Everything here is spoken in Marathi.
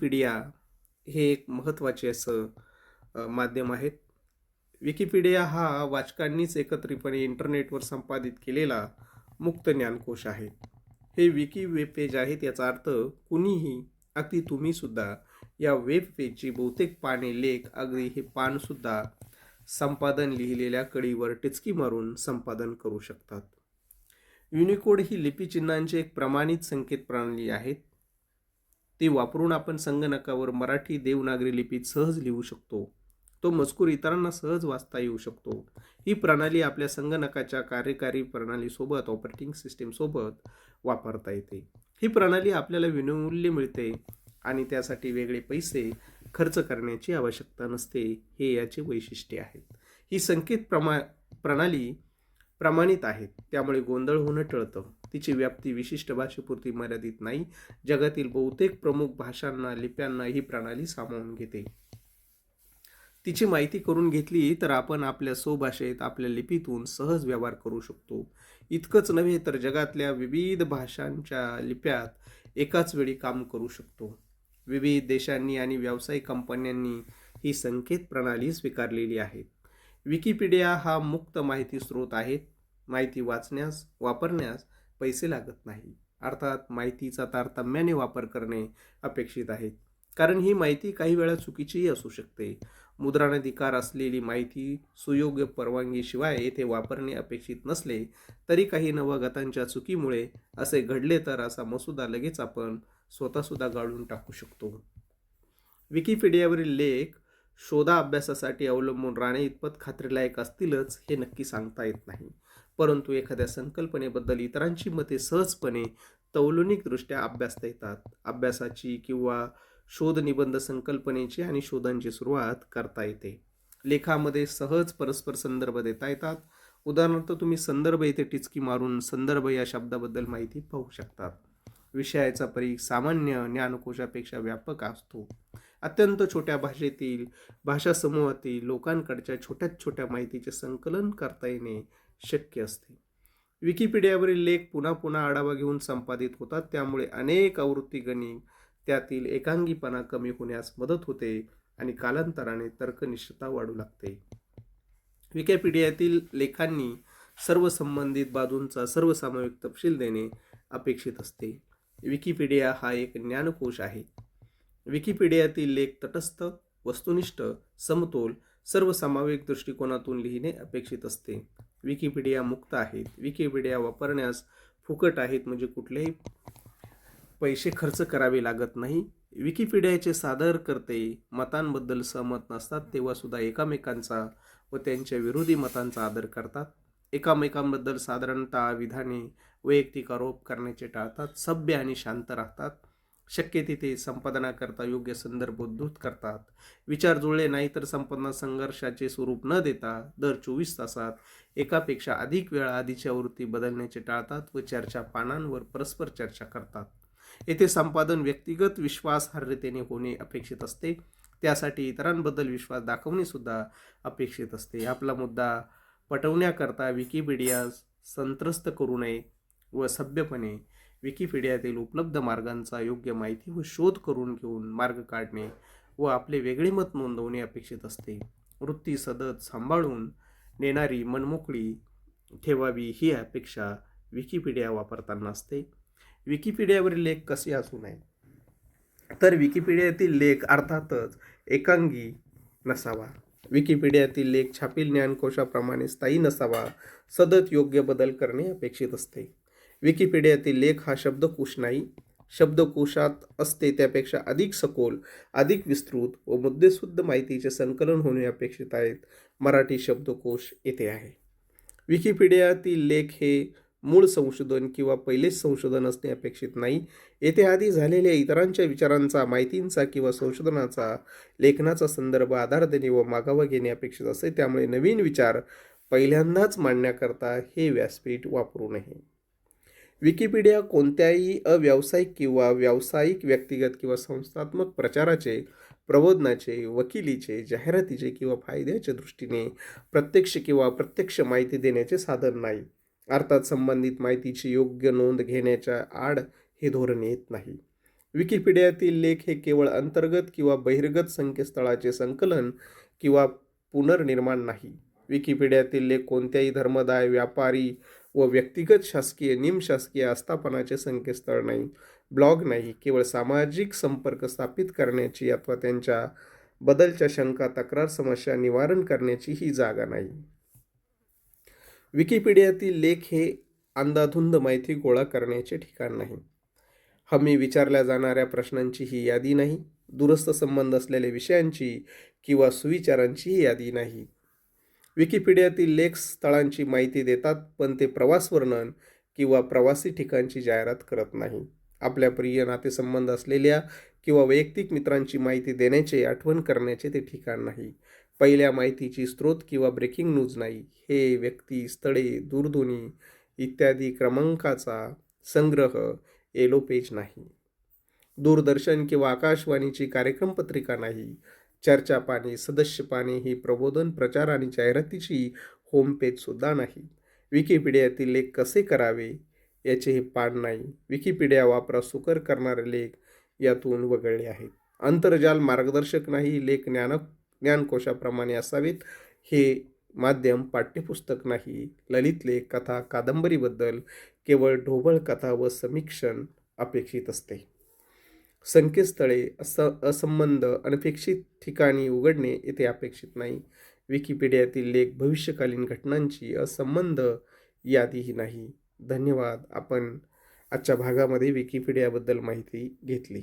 विकिपीडिया हे एक महत्त्वाचे असं माध्यम आहेत. विकिपीडिया हा वाचकांनीच एकत्रितपणे इंटरनेटवर संपादित केलेला मुक्त ज्ञानकोश आहे. हे विकी वेब पेज आहेत याचा अर्थ कुणीही अगदी तुम्हीसुद्धा या वेब पेजची बहुतेक पाने लेख अगदी हे पानसुद्धा संपादन लिहिलेल्या कडीवर टिचकी मारून संपादन करू शकतात. युनिकोड ही लिपी चिन्हांची एक प्रमाणित संकेत प्रणाली आहे. ती वापरून आपण संगणकावर मराठी देवनागरी लिपीत सहज लिहू शकतो. तो मजकूर इतरांना सहज वाचता येऊ शकतो. ही प्रणाली आपल्या संगणकाच्या कार्यकारी प्रणालीसोबत ऑपरेटिंग सिस्टीमसोबत वापरता येते. ही प्रणाली आपल्याला विनामूल्य मिळते आणि त्यासाठी वेगळे पैसे खर्च करण्याची आवश्यकता नसते हे याचे वैशिष्ट्य आहेत. ही संकेत प्रमा प्रणाली प्रमाणित आहेत त्यामुळे गोंधळ होणं टळतं. तिची व्याप्ती विशिष्ट भाषेपुरती मर्यादित नाही. जगातील बहुतेक प्रमुख भाषांना लिप्यांना ही प्रणाली सामावून घेते. तिची माहिती करून घेतली तर आपण आपल्या स्वभाषेत आपल्या लिपीतून सहज व्यवहार करू शकतो. इतकंच नव्हे तर जगातल्या विविध भाषांच्या लिप्यात एकाच वेळी काम करू शकतो. विविध देशांनी आणि व्यावसायिक कंपन्यांनी ही संकेत प्रणाली स्वीकारलेली आहे. विकिपीडिया हा मुक्त माहिती स्रोत आहे. माहिती वाचण्यास वापरण्यास पैसे लागत नाही. अर्थात माहितीचा तारतम्याने वापर करणे अपेक्षित आहे. कारण ही माहिती काही वेळा चुकीचीही असू शकते. मुद्रणाधिकार असलेली माहिती सुयोग्य परवानगीशिवाय येथे वापरणे अपेक्षित नसले तरी काही नवगतांच्या चुकीमुळे असे घडले तर असा मसुदा लगेच आपण स्वतःसुद्धा गाळून टाकू शकतो. विकिपीडियावरील लेख शोधा अभ्यासासाठी अवलंबून राहणे इतपत खात्रीलायक असतीलच हे नक्की सांगता येत नाही. परंतु एखाद्या संकल्पनेबद्दल इतरांची मते सहजपणे तौलनिकदृष्ट्या अभ्यासता येतात अभ्यासाची किंवा शोध निबंध संकल्पनेची आणि शोधांची सुरुवात करता येते. लेखामध्ये सहज परस्पर संदर्भ देता येतात. उदाहरणार्थ तुम्ही संदर्भ येथे टिचकी मारून संदर्भ या शब्दाबद्दल माहिती पाहू शकतात. विषयाचा परीख सामान्य ज्ञानकोशापेक्षा व्यापक असतो. अत्यंत छोट्या भाषेतील भाषा समूहातील लोकांकडच्या छोट्यात छोट्या माहितीचे संकलन करता येणे शक्य असते. विकिपीडियावरील लेख पुन्हा पुन्हा आढावा घेऊन संपादित होतात. त्यामुळे अनेक आवृत्ती गणित त्यातील एकांगीपणा कमी होण्यास मदत होते आणि कालांतराने तर्कनिष्ठता वाढू लागते. विकिपीडियातील लेखांनी सर्व संबंधित बाजूंचा सर्वसामायिक तपशील देणे अपेक्षित असते. विकिपीडिया हा एक ज्ञानकोश आहे. विकिपीडियातील लेख तटस्थ वस्तुनिष्ठ समतोल सर्वसामाविक दृष्टिकोनातून लिहिणे अपेक्षित असते. विकिपीडिया मुक्त आहेत. विकिपीडिया वापरण्यास फुकट आहेत म्हणजे कुठलेही पैसे खर्च करावे लागत नाही. विकिपीडियाचे सादरकर्ते मतांबद्दल सहमत नसतात तेव्हासुद्धा एकामेकांचा व त्यांच्या विरोधी मतांचा आदर करतात. एकामेकांबद्दल साधारणतः विधाने वैयक्तिक आरोप करण्याचे टाळतात सभ्य आणि शांत राहतात. शक्य तिथे संपादनाकरता योग्य संदर्भ उद्धृत करतात. विचार जुळले नाही तर संपादना संघर्षाचे स्वरूप न देता दर चोवीस तासात एकापेक्षा अधिक वेळा आधीची आवृत्ती बदलण्याचे टाळतात व चर्चा पानांवर परस्पर चर्चा करतात. येथे संपादन व्यक्तिगत विश्वासार्हतेने होणे अपेक्षित असते. त्यासाठी इतरांबद्दल विश्वास दाखवणेसुद्धा अपेक्षित असते. आपला मुद्दा पटवण्याकरता विकिपीडिया संत्रस्त करू नये व सभ्यपणे विकिपीडियातील उपलब्ध मार्गांचा योग्य माहिती व शोध करून घेऊन मार्ग काढणे व आपले वेगळे मत नोंदवणे अपेक्षित असते. वृत्ती सतत सांभाळून नेणारी मनमोकळी ठेवावी ही अपेक्षा विकिपीडिया वापरताना असते. विकिपीडियावरील लेख कसे असू नये? तर विकिपीडियातील लेख अर्थातच एकांगी नसावा. विकिपीडियातील लेख छापील ज्ञानकोशाप्रमाणे स्थायी नसावा. सतत योग्य बदल करणे अपेक्षित असते. विकिपीडियातील लेख हा शब्दकोश नाही. शब्दकोशात असते त्यापेक्षा अधिक सखोल अधिक विस्तृत व मुद्देशुद्ध माहितीचे संकलन होणे अपेक्षित आहेत मराठी शब्दकोश येथे आहे. विकिपीडियातील लेख हे मूळ संशोधन किंवा पहिलेच संशोधन असणे अपेक्षित नाही. येथे आधी झालेल्या इतरांच्या विचारांचा माहितींचा किंवा संशोधनाचा लेखनाचा संदर्भ आधार देणे व मागावा घेणे अपेक्षित असते. त्यामुळे नवीन विचार पहिल्यांदाच मांडण्याकरता हे व्यासपीठ वापरू नये. विकिपीडिया कोणत्याही अव्यावसायिक किंवा व्यावसायिक व्यक्तिगत किंवा संस्थात्मक प्रचाराचे प्रबोधनाचे वकिलीचे जाहिरातीचे किंवा फायद्याच्या दृष्टीने प्रत्यक्ष किंवा अप्रत्यक्ष माहिती देण्याचे साधन नाही. अर्थात संबंधित माहितीची योग्य नोंद घेण्याच्या आड हे धोरण येत नाही. विकिपीडियातील लेख हे केवळ अंतर्गत किंवा बहिर्गत संकेतस्थळाचे संकलन किंवा पुनर्निर्माण नाही. विकिपीडियातील लेख कोणत्याही धर्मदाय व्यापारी व व्यक्तिगत शासकीय निमशासकीय आस्थापनाचे संकेतस्थळ नाही ब्लॉग नाही केवळ सामाजिक संपर्क स्थापित करण्याची अथवा त्यांच्या बदलच्या शंका तक्रार समस्या निवारण करण्याची ही जागा नाही. विकिपीडियातील लेख हे अंदाधुंद माहिती गोळा करण्याचे ठिकाण नाही. हमी विचारल्या जाणाऱ्या प्रश्नांची ही यादी नाही दूरस्थ संबंध असलेल्या विषयांची किंवा सुविचारांची यादी नाही. विकिपीडियातील लेख स्थळांची माहिती देतात पण ते प्रवास वर्णन किंवा प्रवासी ठिकाणची जाहिरात करत नाही. आपल्या प्रिय नातेसंबंध असलेल्या किंवा वैयक्तिक मित्रांची माहिती देण्याचे आठवण करण्याचे ते ठिकाण नाही. पहिल्या माहितीची स्रोत किंवा ब्रेकिंग न्यूज नाही. हे व्यक्ती स्थळे दूरध्वनी इत्यादी क्रमांकाचा संग्रह एलोपेज नाही. दूरदर्शन किंवा आकाशवाणीची कार्यक्रम पत्रिका नाही. चर्चा पाने सदस्य पाने ही प्रबोधन प्रचार आणि जाहिरातीची होमपेजसुद्धा नाही. विकिपीडियातील लेख कसे करावे याचे हे पान नाही. विकिपीडिया वापरा सुकर करणारे लेख यातून वगळले आहेत. आंतरजाल मार्गदर्शक नाही लेख ज्ञान ज्ञानकोशाप्रमाणे असावेत हे माध्यम पाठ्यपुस्तक नाही. ललित लेख कथा कादंबरीबद्दल केवळ ढोबळ कथा व समीक्षण अपेक्षित असते. संकेतस्थळे अस असंबंध अनपेक्षित ठिकाणी उघडणे येथे अपेक्षित नाही. विकिपीडियातील लेख भविष्यकालीन घटनांची असंबंध यादीही नाही. धन्यवाद. आपण आजच्या भागामध्ये विकिपीडियाबद्दल माहिती घेतली.